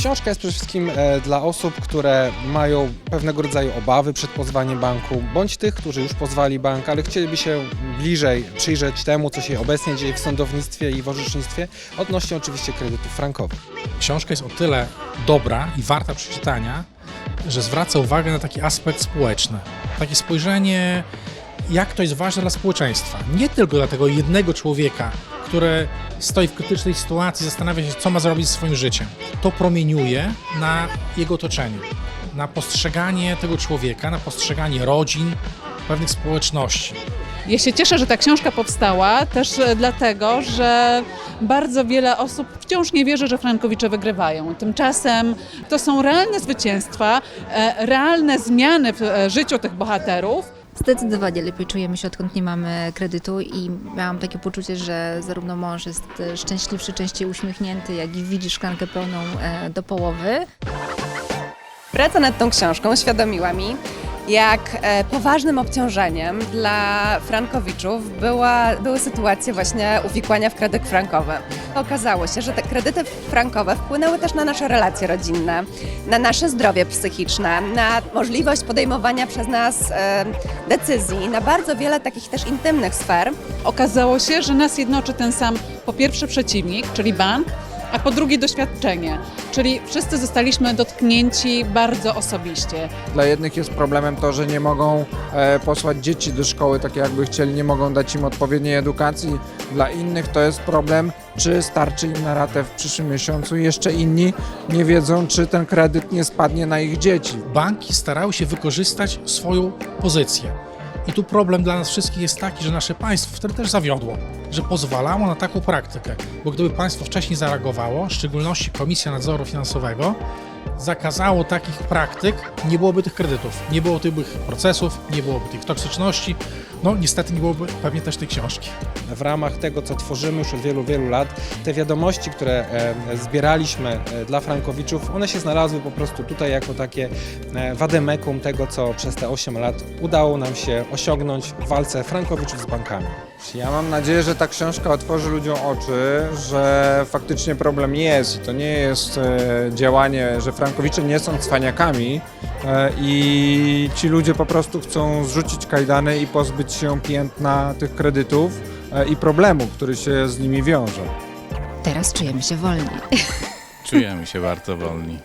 Książka jest przede wszystkim e, dla osób, które mają pewnego rodzaju obawy przed pozwaniem banku, bądź tych, którzy już pozwali bank, ale chcieliby się bliżej przyjrzeć temu, co się obecnie dzieje w sądownictwie i w orzecznictwie, odnośnie oczywiście kredytów frankowych. Książka jest o tyle dobra i warta przeczytania, że zwraca uwagę na taki aspekt społeczny. Takie spojrzenie, jak to jest ważne dla społeczeństwa. Nie tylko dla tego jednego człowieka, który stoi w krytycznej sytuacji, zastanawia się, co ma zrobić ze swoim życiem. To promieniuje na jego otoczenie, na postrzeganie tego człowieka, na postrzeganie rodzin, pewnych społeczności. Ja się cieszę, że ta książka powstała też e, dlatego, że bardzo wiele osób wciąż nie wierzy, że Frankowicze wygrywają. Tymczasem to są realne zwycięstwa, e, realne zmiany w e, życiu tych bohaterów. Zdecydowanie lepiej czujemy się, odkąd nie mamy kredytu i miałam takie poczucie, że zarówno mąż jest e, szczęśliwszy, częściej uśmiechnięty, jak i widzi szklankę pełną e, do połowy. Praca nad tą książką uświadomiła mi, jak e, poważnym obciążeniem dla frankowiczów była, były sytuacje właśnie uwikłania w kredyt frankowy. Okazało się, że te kredyty frankowe wpłynęły też na nasze relacje rodzinne, na nasze zdrowie psychiczne, na możliwość podejmowania przez nas e, decyzji, na bardzo wiele takich też intymnych sfer. Okazało się, że nas jednoczy ten sam po pierwsze przeciwnik, czyli bank, a po drugie doświadczenie, czyli wszyscy zostaliśmy dotknięci bardzo osobiście. Dla jednych jest problemem to, że nie mogą e, posłać dzieci do szkoły tak jakby chcieli, nie mogą dać im odpowiedniej edukacji. Dla innych to jest problem, czy starczy im na ratę w przyszłym miesiącu. Jeszcze inni nie wiedzą, czy ten kredyt nie spadnie na ich dzieci. banki starały się wykorzystać swoją pozycję. I tu problem dla nas wszystkich jest taki, że nasze państwo wtedy też zawiodło, że pozwalało na taką praktykę. Bo gdyby państwo wcześniej zareagowało, w szczególności Komisja Nadzoru Finansowego, zakazało takich praktyk, nie byłoby tych kredytów, nie byłoby tych procesów, nie byłoby tych toksyczności, no niestety nie byłoby pewnie też tej książki. W ramach tego, co tworzymy już od wielu, wielu lat, te wiadomości, które e, zbieraliśmy e, dla frankowiczów, one się znalazły po prostu tutaj jako takie e, wademekum tego, co przez te 8 lat udało nam się osiągnąć w walce frankowiczów z bankami. Ja mam nadzieję, że ta książka otworzy ludziom oczy, że faktycznie problem jest i to nie jest działanie, że Frankowicze nie są cwaniakami e, i ci ludzie po prostu chcą zrzucić kajdany i pozbyć się piętna tych kredytów e, i problemu, który się z nimi wiąże. Teraz czujemy się wolni. Czujemy się bardzo wolni.